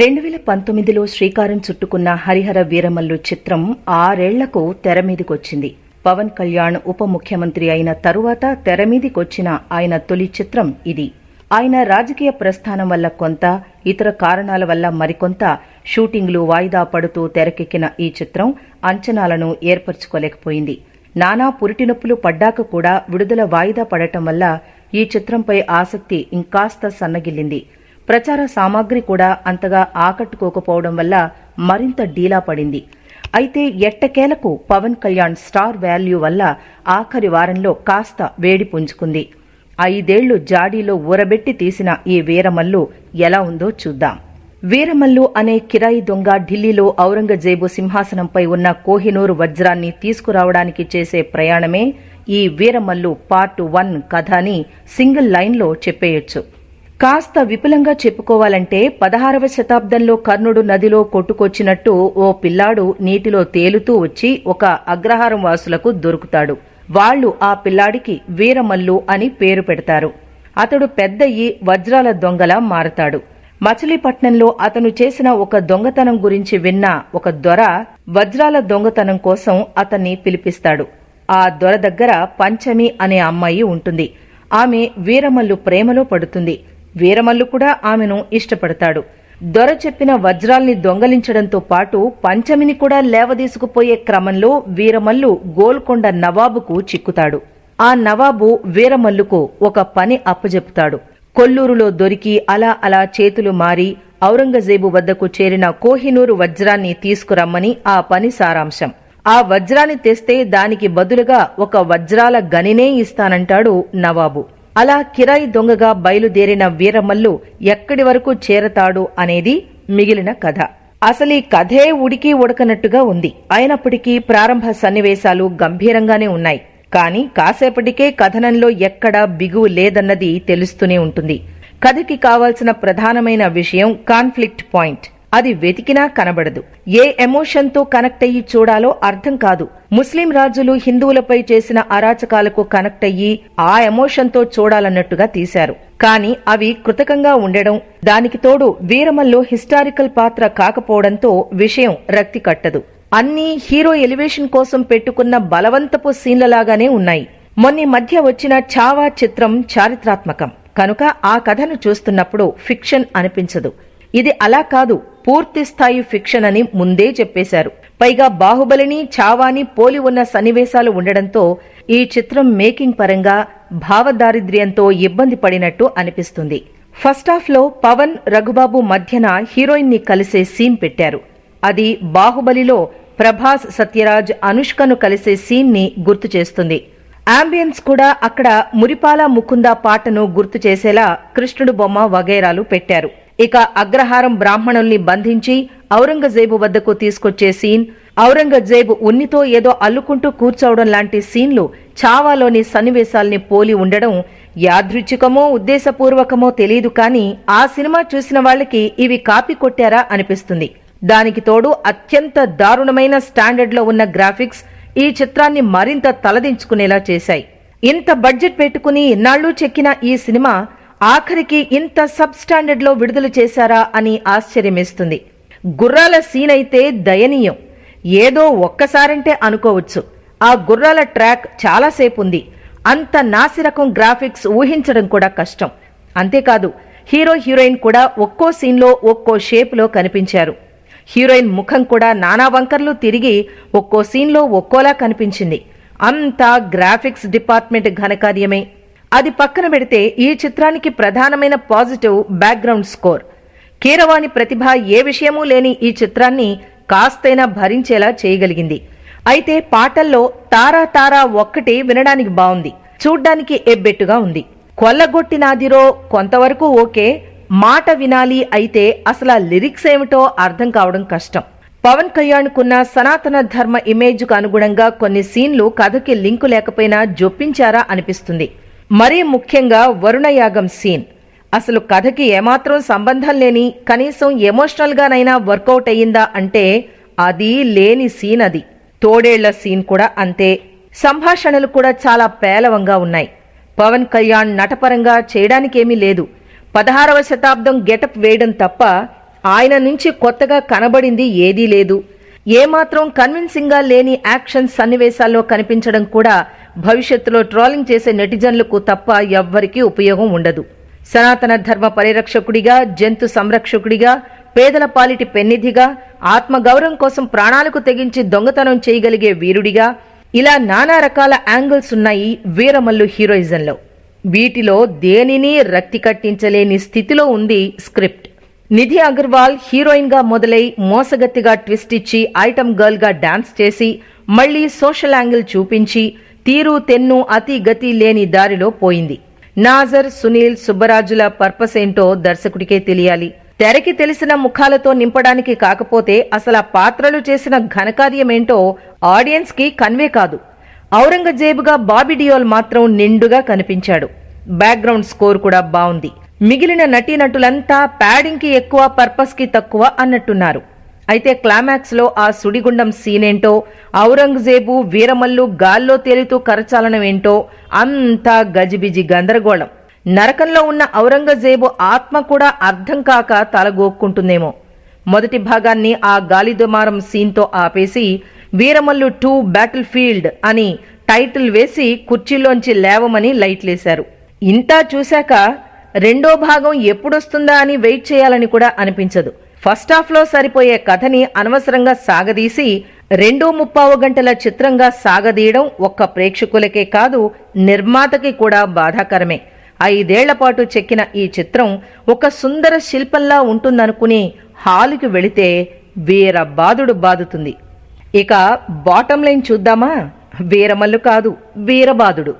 రెండు వేల పంతొమ్మిదిలో శ్రీకారం చుట్టుకున్న హరిహర వీరమల్లు చిత్రం ఆరేళ్ళకు తెరమీదికొచ్చింది పవన్ కళ్యాణ్ ఉప ముఖ్యమంత్రి అయిన తరువాత తెరమీదికొచ్చిన ఆయన తొలి చిత్రం ఇది. ఆయన రాజకీయ ప్రస్థానం వల్ల కొంత ఇతర కారణాల వల్ల మరికొంత షూటింగ్లు వాయిదా పడుతూ తెరకెక్కిన ఈ చిత్రం అంచనాలను ఏర్పరచుకోలేకపోయింది. నానా పురిటినొప్పులు పడ్డాక కూడా విడుదల వాయిదా పడటం వల్ల ఈ చిత్రంపై ఆసక్తి ఇంకాస్త సన్నగిల్లింది. ప్రచార సామాగ్రి కూడా అంతగా ఆకట్టుకోకపోవడం వల్ల మరింత డీలా పడింది. అయితే ఎట్టకేలకు పవన్ కళ్యాణ్ స్టార్ వాల్యూ వల్ల ఆఖరి వారంలో కాస్త వేడి పుంజుకుంది. ఐదేళ్ళు జాడీలో ఊరబెట్టి తీసిన ఈ వీరమల్లు ఎలా ఉందో చూద్దాం. వీరమల్లు అనే కిరాయి దొంగ ఢిల్లీలో ఔరంగజేబు సింహాసనంపై ఉన్న కోహినూరు వజ్రాన్ని తీసుకురావడానికి చేసే ప్రయాణమే ఈ వీరమల్లు పార్ట్ వన్ కథ అని సింగిల్ లైన్లో చెప్పేయొచ్చు. కాస్త విపులంగా చెప్పుకోవాలంటే పదహారవ శతాబ్దంలో కర్ణుడు నదిలో కొట్టుకొచ్చినట్టు ఓ పిల్లాడు నీటిలో తేలుతూ వచ్చి ఒక అగ్రహారం వాసులకు దొరుకుతాడు. వాళ్ళు ఆ పిల్లాడికి వీరమల్లు అని పేరు పెడతారు. అతడు పెద్దయి వజ్రాల దొంగలా మారతాడు. మచిలీపట్నంలో అతను చేసిన ఒక దొంగతనం గురించి విన్న ఒక దొర వజ్రాల దొంగతనం కోసం అతన్ని పిలిపిస్తాడు. ఆ దొర దగ్గర పంచమి అనే అమ్మాయి ఉంటుంది. ఆమె వీరమల్లు ప్రేమలో పడుతుంది. వీరమల్లు కూడా ఆమెను ఇష్టపడతాడు. దొర చెప్పిన వజ్రాల్ని దొంగలించడంతో పాటు పంచమిని కూడా లేవదీసుకుపోయే క్రమంలో వీరమల్లు గోల్కొండ నవాబుకు చిక్కుతాడు. ఆ నవాబు వీరమల్లుకు ఒక పని అప్పజెపుతాడు. కొల్లూరులో దొరికి అలా అలా చేతులు మారి ఔరంగజేబు వద్దకు చేరిన కోహినూరు వజ్రాన్ని తీసుకురమ్మని ఆ పని సారాంశం. ఆ వజ్రాన్ని తెస్తే దానికి బదులుగా ఒక వజ్రాల గనినే ఇస్తానంటాడు నవాబు. అలా కిరాయి దొంగగా బయలుదేరిన వీరమల్లు ఎక్కడి వరకు చేరతాడు అనేది మిగిలిన కథ. అసలీ కథే ఉడికి ఉడకనట్టుగా ఉంది. అయినప్పటికీ ప్రారంభ సన్నివేశాలు గంభీరంగానే ఉన్నాయి. కాని కాసేపటికే కథనంలో ఎక్కడా బిగువు లేదన్నది తెలుస్తూనే ఉంటుంది. కథకి కావాల్సిన ప్రధానమైన విషయం కాన్ఫ్లిక్ట్ పాయింట్. అది వెతికినా కనబడదు. ఏ ఎమోషన్తో కనెక్ట్ అయ్యి చూడాలో అర్థం కాదు. ముస్లిం రాజులు హిందువులపై చేసిన అరాచకాలకు కనెక్ట్ అయ్యి ఆ ఎమోషన్తో చూడాలన్నట్టుగా తీశారు. కానీ అవి కృతకంగా ఉండడం దానికి తోడు వీరమల్లో హిస్టారికల్ పాత్ర కాకపోవడంతో విషయం రక్తి కట్టదు. అన్నీ హీరో ఎలివేషన్ కోసం పెట్టుకున్న బలవంతపు సీన్లలాగానే ఉన్నాయి. మొన్ని మధ్య వచ్చిన చావా చిత్రం చారిత్రాత్మకం. కనుక ఆ కథను చూస్తున్నప్పుడు ఫిక్షన్ అనిపించదు. ఇది అలా కాదు. పూర్తి స్థాయి ఫిక్షన్ అని ముందే చెప్పేశారు. పైగా బాహుబలిని చావాని పోలి ఉన్న సన్నివేశాలు ఉండడంతో ఈ చిత్రం మేకింగ్ పరంగా భావదారిద్ర్యంతో ఇబ్బంది పడినట్టు అనిపిస్తుంది. ఫస్ట్ హాఫ్లో పవన్ రఘుబాబు మధ్యన హీరోయిన్ని కలిసే సీన్ పెట్టారు. అది బాహుబలిలో ప్రభాస్ సత్యరాజ్ అనుష్కను కలిసే సీన్ని గుర్తు చేస్తుంది. అంబియన్స్ కూడా అక్కడ మురిపాల ముకుంద పాటను గుర్తు చేసేలా కృష్ణుడు బొమ్మ వగైరాలు పెట్టారు. ఇక అగ్రహారం బ్రాహ్మణుల్ని బంధించి ఔరంగజేబు వద్దకు తీసుకొచ్చే సీన్ ఔరంగజేబు ఉన్నితో ఏదో అల్లుకుంటూ కూర్చోవడం లాంటి సీన్లు చావాలోని సన్నివేశాల్ని పోలి ఉండడం యాదృచ్ఛికమో ఉద్దేశపూర్వకమో తెలియదు కానీ ఆ సినిమా చూసిన వాళ్ళకి ఇవి కాపీ కొట్టారా అనిపిస్తుంది. దానికి తోడు అత్యంత దారుణమైన స్టాండర్డ్లో ఉన్న గ్రాఫిక్స్ ఈ చిత్రాన్ని మరింత తలదించుకునేలా చేశాయి. ఇంత బడ్జెట్ పెట్టుకుని ఇన్నాళ్ళు చెక్కిన ఈ సినిమా ఆఖరికి ఇంత సబ్ స్టాండర్డ్లో విడుదల చేశారా అని ఆశ్చర్యమేస్తుంది. గుర్రాల సీన్ అయితే దయనీయం. ఏదో ఒక్కసారంటే అనుకోవచ్చు. ఆ గుర్రాల ట్రాక్ చాలాసేపు ఉంది అంత నాసిరకం గ్రాఫిక్స్ ఊహించడం కూడా కష్టం. అంతేకాదు హీరో హీరోయిన్ కూడా ఒక్కో సీన్లో ఒక్కో షేప్లో కనిపించారు. హీరోయిన్ ముఖం కూడా నానా వంకర్లు తిరిగి ఒక్కో సీన్లో ఒక్కోలా కనిపించింది. అంతా గ్రాఫిక్స్ డిపార్ట్మెంట్ ఘనకార్యమే. అది పక్కన పెడితే ఈ చిత్రానికి ప్రధానమైన పాజిటివ్ బ్యాక్గ్రౌండ్ స్కోర్ కీరవాణి ప్రతిభ ఏ విషయమూ లేని ఈ చిత్రాన్ని కాస్తైనా భరించేలా చేయగలిగింది. అయితే పాటల్లో తారా తారా ఒక్కటి వినడానికి బాగుంది చూడ్డానికి ఎబ్బెట్టుగా ఉంది. కొల్లగొట్టినాదిరో కొంతవరకు ఓకే. మాట వినాలి అయితే అసలు ఆ లిరిక్స్ ఏమిటో అర్థం కావడం కష్టం. పవన్ కళ్యాణ్కున్న సనాతన ధర్మ ఇమేజ్కు అనుగుణంగా కొన్ని సీన్లు కథకి లింకు లేకపోయినా జొప్పించారా అనిపిస్తుంది. మరీ ముఖ్యంగా వరుణయాగం సీన్. అసలు కథకి ఏమాత్రం సంబంధం లేని కనీసం ఎమోషనల్గానైనా వర్కౌట్ అయ్యిందా అంటే అది లేని సీన్ అది. తోడేళ్ళ సీన్ కూడా అంతే. సంభాషణలు కూడా చాలా పేలవంగా ఉన్నాయి. పవన్ కళ్యాణ్ నటపరంగా చేయడానికేమీ లేదు. పదహారవ శతాబ్దం గెటప్ వేయడం తప్ప ఆయన నుంచి కొత్తగా కనబడింది ఏదీ లేదు. ఏమాత్రం కన్విన్సింగ్గా లేని యాక్షన్ సన్నివేశాల్లో కనిపించడం కూడా భవిష్యత్తులో ట్రోలింగ్ చేసే నెటిజన్లకు తప్ప ఎవ్వరికీ ఉపయోగం ఉండదు. సనాతన ధర్మ పరిరక్షకుడిగా జంతు సంరక్షకుడిగా పేదల పాలిటి పెన్నిధిగా ఆత్మగౌరవం కోసం ప్రాణాలకు తెగించి దొంగతనం చేయగలిగే వీరుడిగా ఇలా నానా రకాల యాంగిల్స్ ఉన్నాయి వీరమల్లు హీరోయిజంలో. వీటిలో దేనిని రక్తి కట్టించలేని స్థితిలో ఉంది స్క్రిప్ట్. నిధి అగర్వాల్ హీరోయిన్గా మొదలై మోసగత్తిగా ట్విస్ట్ ఇచ్చి ఐటమ్ గర్ల్గా డాన్స్ చేసి మళ్ళీ సోషల్ యాంగిల్ చూపించి తీరు తెన్ను అతి గతి లేని దారిలో పోయింది. నాజర్ సునీల్ సుబ్బరాజుల పర్పస్ ఏంటో దర్శకుడికే తెలియాలి. తెరకి తెలిసిన ముఖాలతో నింపడానికి కాకపోతే అసలు ఆ పాత్రలు చేసిన ఘనకార్యమేంటో ఆడియన్స్కి కన్వే కాదు. ఔరంగజేబుగా బాబీ డియోల్ మాత్రం నిండుగా కనిపించాడు. బ్యాక్గ్రౌండ్ స్కోర్ కూడా బాగుంది మిగిలిన నటీనటులంతా ప్యాడింగ్కి ఎక్కువ పర్పస్కి తక్కువ అన్నట్టున్నారు. అయితే క్లామాక్స్లో ఆ సుడిగుండం సీనేంటో ఔరంగజేబు వీరమల్లు గాల్లో తేలుతూ కరచాలనం ఏంటో అంతా గజిబిజి గందరగోళం. నరకంలో ఉన్న ఔరంగజేబు ఆత్మ కూడా అర్థం కాక తలగోక్కుంటుందేమో మొదటి భాగాన్ని ఆ గాలిదుమారం సీన్తో ఆపేసి వీరమల్లు టూ బ్యాటిల్ ఫీల్డ్ అని టైటిల్ వేసి కుర్చీలోంచి లేవమని లైట్లేశారు. ఇంతా చూశాక రెండో భాగం ఎప్పుడొస్తుందా అని వెయిట్ చేయాలని కూడా అనిపించదు. ఫస్ట్ హాఫ్లో సరిపోయే కథని అనవసరంగా సాగదీసి రెండో ముప్పావు గంటల చిత్రంగా సాగదీయడం ఒక్క ప్రేక్షకులకే కాదు నిర్మాతకి కూడా బాధాకరమే. ఐదేళ్ళ పాటు చెక్కిన ఈ చిత్రం ఒక సుందర శిల్పంలా ఉంటుందనుకుని హాలుకి వెళితే వీర బాధుడు బాదుతుంది. ఇక బాటం లైన్ చూద్దామా? వీరమల్లు కాదు వీరబాదుడు.